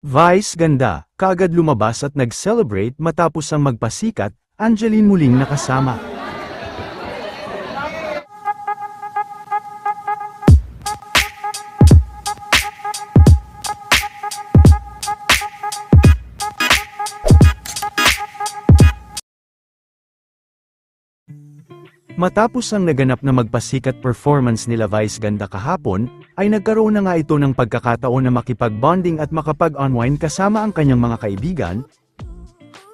Vice ganda, kaagad lumabas at nag-celebrate matapos ang magpasikat, Angeline muling nakasama. Matapos ang naganap na magpasikat performance nila Vice Ganda kahapon, ay nagkaroon na nga ito ng pagkakataon na makipag-bonding at makapag-unwind kasama ang kanyang mga kaibigan.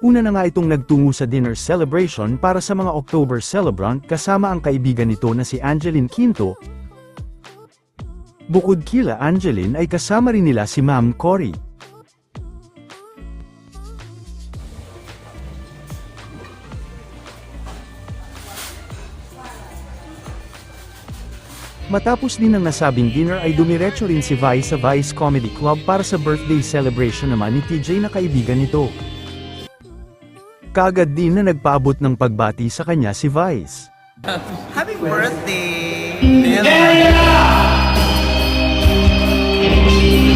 Una na nga itong nagtungo sa dinner celebration para sa mga October celebrant kasama ang kaibigan nito na si Angeline Quinto. Bukod kila Angeline ay kasama rin nila si Ma'am Cory. Matapos din ang nasabing dinner ay dumiretso rin si Vice sa Vice Comedy Club para sa birthday celebration naman ni TJ na kaibigan nito. Kaagad din na nagpaabot ng pagbati sa kanya si Vice. Happy birthday!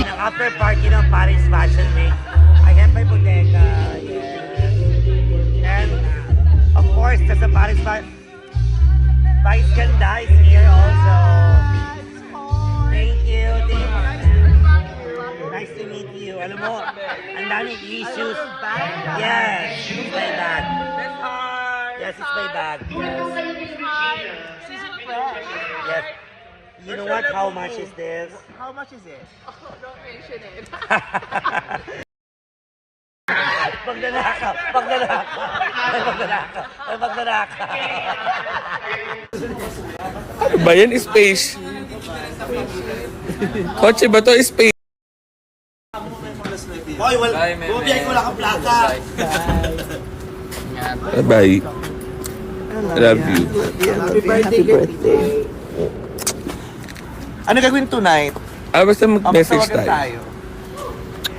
Ang after party ng Paris Fashion Week. Ayan pa yung bodega. Yes. And uh, of course, nasa Paris Fashion Vice Ganda is here also. Alam mo, ang daming issues. Yes, it's my dad. Yes, it's my dad. Yes. You know what? How much is this? How much is it? Magnanakaw! Magnanakaw! Ay, magnanakaw! Ay, magnanakaw! Ano ba yan? Space. Kotse ba to? Space. Hoy, wal, bumabiyay ko lang ang plaka. Bye-bye. I love you. Happy birthday, Happy birthday. Ano gagawin tonight? Ah, basta mag-message tayo.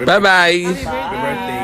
Bye-bye. Happy birthday.